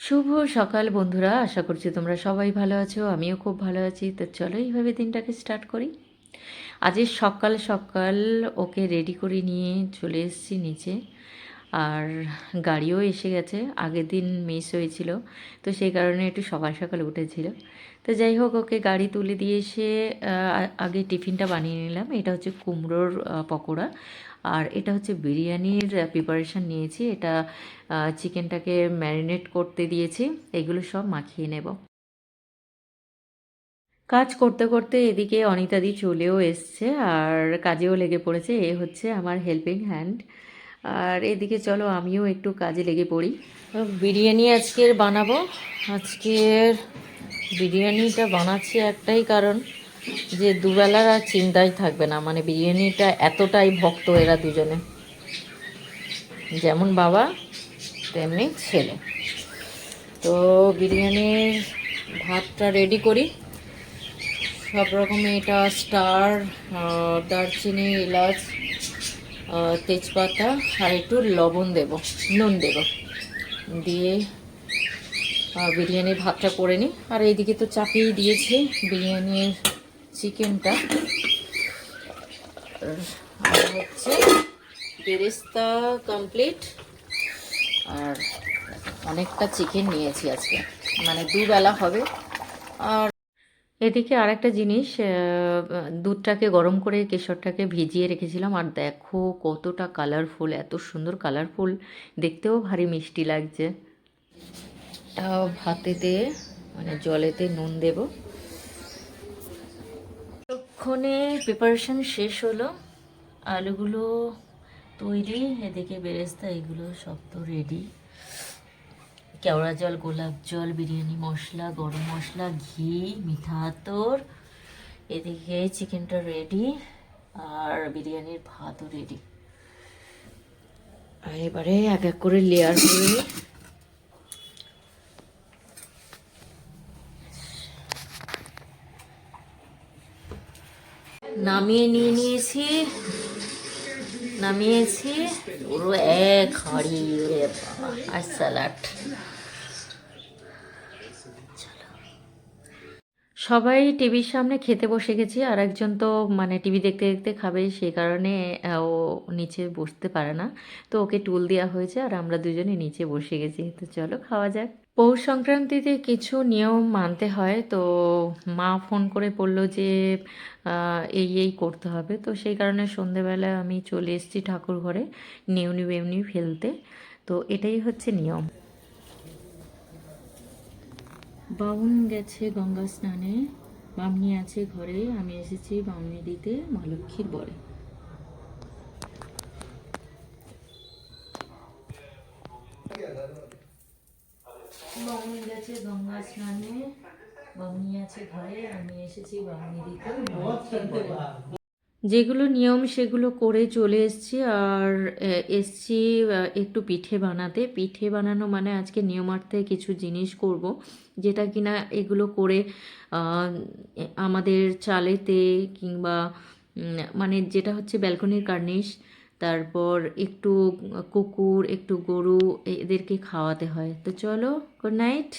শুভ সকাল বন্ধুরা, আশা করছি তোমরা সবাই ভালো আছো, আমিও খুব ভালো আছি। তো চলো এইভাবে দিনটাকে স্টার্ট করি। আজ সকাল সকাল ওকে রেডি করে নিয়ে চলে এসেছি নিচে। আর গাড়িও এসে গেছে। আগের দিন মিস হয়েছিল, তো সেই কারণে একটু সকাল সকাল উঠেছিল। তো যাই হোক, ওকে গাড়ি তুলে দিয়ে এসে আগে টিফিনটা বানিয়ে নিলাম। এটা হচ্ছে কুমড়োর পকোড়া। আর এটা হচ্ছে বিরিয়ানির প্রিপারেশান নিয়েছি। এটা চিকেনটাকে ম্যারিনেট করতে দিয়েছি। এগুলো সব মাখিয়ে নেব। কাজ করতে করতে এদিকে অনিতাদি চলেও এসছে। আর কাজেও লেগে পড়েছে। এ হচ্ছে আমার হেল্পিং হ্যান্ড আর এদিকে চলো, আমিও একটু কাজে লেগে পড়ি। বিরিয়ানি আজকের বানাবো। আজকের বিরিয়ানিটা বানাচ্ছি একটাই কারণ যে দুবেলার আর চিন্তাই থাকবে না। মানে বিরিয়ানিটা এতটাই ভক্ত এরা দুজনে। যেমন বাবা, তেমনি ছেলে। তো বিরিয়ানির ভাতটা রেডি করি। সব রকমের এটা স্টার দারচিনি, এলাচ তেজপাতা আর একটু লবণ দেব, নুন দেব। দিয়ে বিরিয়ানির ভাতটা করে নিই। আর এইদিকে তো চাপিয়ে দিয়েছি বিরিয়ানির চিকেনটা। আর হচ্ছে বেরেস্তা কমপ্লিট আর অনেকটা চিকেন নিয়েছি আজকে। মানে দুবেলা হবে। আর এদিকে আরেকটা জিনিস দুধটাকে গরম করে কেশরটাকে ভিজিয়ে রেখেছিলাম। আর দেখো কতটা কালারফুল এত সুন্দর কালারফুল দেখতেও ভারী মিষ্টি লাগছে। ভাতেতে মানে জলেতে নুন দেব। তক্ষণে প্রিপারেশন শেষ হলো। আলুগুলো তৈরি, এদিকে বেরেস্তা, এগুলো সব তো রেডি কেওড়া জল, গোলাপ জল, বিরিয়ানি মশলা, গরম মশলা, ঘি, মিঠা আতর, এদিকে চিকেনটা রেডি আর বিরিয়ানির ভাতও রেডি আর এবারে এক এক করে লেয়ার করে নামিয়ে নিয়ে নিয়েছি। নামিয়েছি। পুরো এক হাঁড়ি আর স্যালাড সবাই টিভির সামনে খেতে বসে গেছি, আর একজন তো মানে টিভি দেখতে দেখতে খাবে সেই কারণে ও নিচে বসতে পারে না। তো ওকে টুল দেওয়া হয়েছে, আর আমরা দুজনে নিচে বসে গেছি। তো চলো খাওয়া যাক। পৌষ সংক্রান্তিতে কিছু নিয়ম মানতে হয়। তো মা ফোন করে বলল যে এই এই করতে হবে। তো সেই কারণে সন্ধেবেলা আমি চলে এসেছি ঠাকুর ঘরে নেউনি বেউনি ফেলতে। তো এটাই হচ্ছে নিয়ম। বাউন গেছে গঙ্গা স্নানে, বামনি আছে ঘরে, আমি এসেছি বামনি দিতে মা লক্ষ্মীর বরে। বামনি গেছে গঙ্গা স্নানে, বামনি আছে ঘরে, আমি এসেছি বামনি দিতে যেগুলো নিয়ম, সেগুলো করে চলে এসেছি। আর এসছি একটু পিঠে বানাতে। পিঠে বানানো মানে আজকে নিয়মার্থে কিছু জিনিস করব, যেটা কিনা এগুলো করে আমাদের চালেতে কিংবা মানে যেটা হচ্ছে ব্যালকনির কার্নিশ, তারপর একটু কুকুর, একটু গরু, এদেরকে খাওয়াতে হয়। তো চলো গুড নাইট